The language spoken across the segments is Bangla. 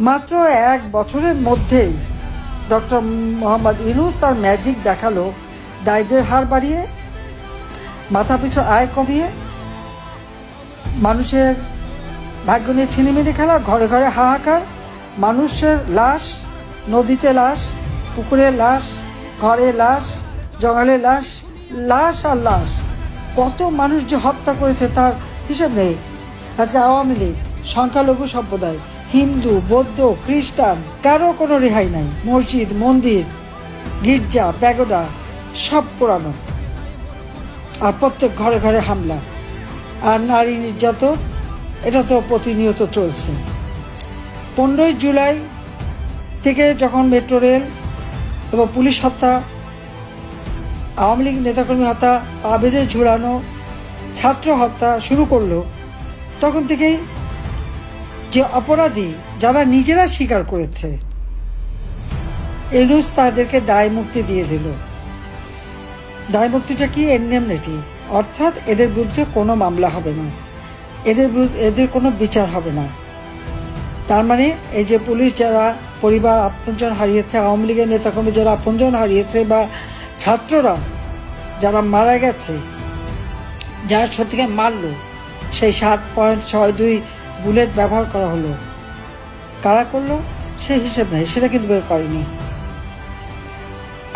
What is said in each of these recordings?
মাত্র এক বছরের মধ্যেই ডক্টর মোহাম্মদ ইউনুস তার ম্যাজিক দেখাল দায়দের হার বাড়িয়ে মাথাপিছু আয় কমিয়ে, মানুষের ভাগ্য নিয়ে ছিনিমিনি খেলা, ঘরে ঘরে হাহাকার, মানুষের লাশ, নদীতে লাশ, পুকুরে লাশ, ঘরে লাশ, জঙ্গলে লাশ লাশ আর লাশ। কত মানুষ যে হত্যা করেছে তার হিসেব নেই। আজকে আওয়ামী লীগ, সংখ্যালঘু সম্প্রদায় হিন্দু, বৌদ্ধ, খ্রিস্টান, কারও কোনো রেহাই নাই। মসজিদ, মন্দির, গির্জা, প্যাগোডা, সব পোড়ানো আর প্রত্যেক ঘরে ঘরে হামলা। আর নারী নির্যাতন, এটা তো প্রতিনিয়ত চলছে। পনেরোই জুলাই থেকে যখন মেট্রো রেল এবং পুলিশ হত্যা, আওয়ামী লীগ নেতাকর্মী হত্যা বেঁধে ঝুলানো, ছাত্র হত্যা শুরু করল, তখন থেকেই যে অপরাধী যারা নিজেরা স্বীকার করেছে। এনুস তাদেরকে দায় মুক্তি দিয়ে দিল। দায় মুক্তিটা কি? এনএমনিটি অর্থাৎ এদের বিরুদ্ধে কোনো মামলা হবে না। এদের এদের কোনো বিচার হবে না। তার মানে এই যে পুলিশ যারা পরিবার আপনজন হারিয়েছে, আওয়ামী লীগের নেতাকর্মী যারা আপনজন হারিয়েছে বা ছাত্ররা যারা মারা গেছে, যারা সত্যিকে মারলো, সেই সাত পয়েন্ট ছয় দুই বুলেট ব্যবহার করা হলো। কারা করল? সেই হিসেব নেই, সেটা কিন্তু বের করেনি।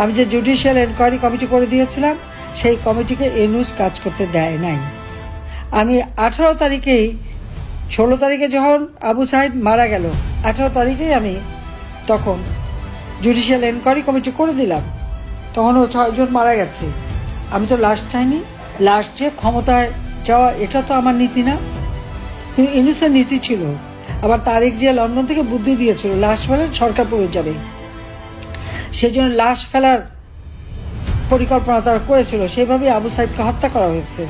আমি যে জুডিশিয়াল এনকোয়ারি কমিটি করে দিয়েছিলাম, সেই কমিটিকে এনুস কাজ করতে দেয় নাই। আমি আঠারো তারিখেই, ষোলো তারিখে যখন আবু সাহেব মারা গেল, আঠারো তারিখেই আমি তখন জুডিশিয়াল এনকোয়ারি কমিটি করে দিলাম। তখনও ছয়জন মারা গেছে। আমি তো লাস্ট চাইনি লাস্ট ক্ষমতায় যাওয়া, এটা তো আমার নীতি না। ইনুসের নীতি ছিল। আবার তারিখ জিয়া লন্ডন থেকে বুদ্ধি দিয়েছিল, লাশ ফেলেন সরকার পড়ে যাবে। সেই জন্য লাশ ফেলার পরিকল্পনা তারা করেছিল। সেইভাবে আবু সাইদকে হত্যা করা হয়েছে।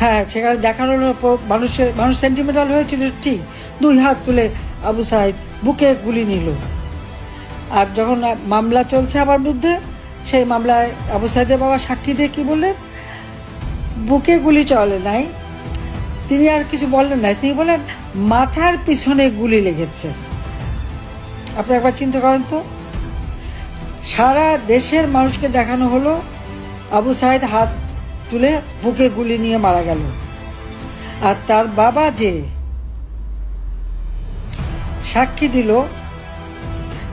হ্যাঁ সেখানে দেখানো মানুষের মানুষ সেন্টিমেন্টাল হয়েছিল, ঠিক। দুই হাত তুলে আবু সাইদ বুকে গুলি নিল। আর যখন মামলা চলছে আমার বিরুদ্ধে সেই মামলায় আবু সাইদের বাবা সাক্ষী দিয়ে কি বললেন? বুকে গুলি চলে নাই তিনি আর কিছু বললেন না। তিনি বলেন মাথার পিছনে গুলি লেগেছে। আপনি একবার চিন্তা করেন তো। সারা দেশের মানুষকে দেখানো হলো, আবু সাহেদ হাত তুলে বুকে গুলি নিয়ে মারা গেল। আর তার বাবা যে সাক্ষী দিল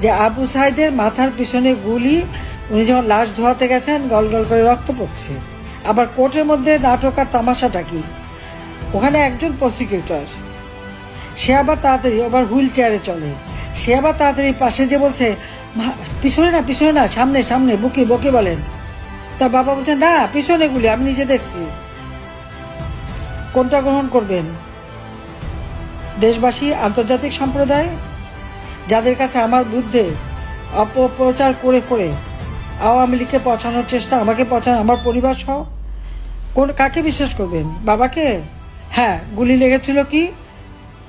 যে আবু সাহেদের মাথার পিছনে গুলি, উনি যখন লাশ ধোয়াতে গেছেন গল গল করে রক্ত পড়ছে। আবার কোর্টের মধ্যে নাটক আর তামাশাটা কি? ওখানে একজন প্রসিকিউটর সে আবার তাড়াতাড়ি আবার হুইল চেয়ারে চলে। সে আবার তাড়াতাড়ি পাশে যে বলছে পিছনে না পিছনে না, সামনে সামনে, বুকে, বকে বলেন। তার বাবা বলছেন না, পিছনে গুলি, আমি নিজে দেখছি। কোনটা গ্রহণ করবেন? দেশবাসী, আন্তর্জাতিক সম্প্রদায়, যাদের কাছে আমার বুদ্ধে অপপ্রচার করে করে আওয়ামী লীগকে পচানোর চেষ্টা, আমাকে পচানো, আমার পরিবার সহ, কোন, কাকে বিশ্বাস করবেন? বাবাকে? হ্যাঁ গুলি লেগেছিল কি?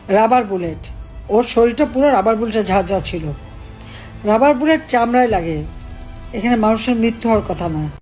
Rubber bullet. ওর শরীরটা পুরো রাবার বুলেটে ঝাঁঝা ছিল। রাবার বুলেট চামড়ায় লাগে। এখানে মানুষের মৃত্যু হওয়ার কথা না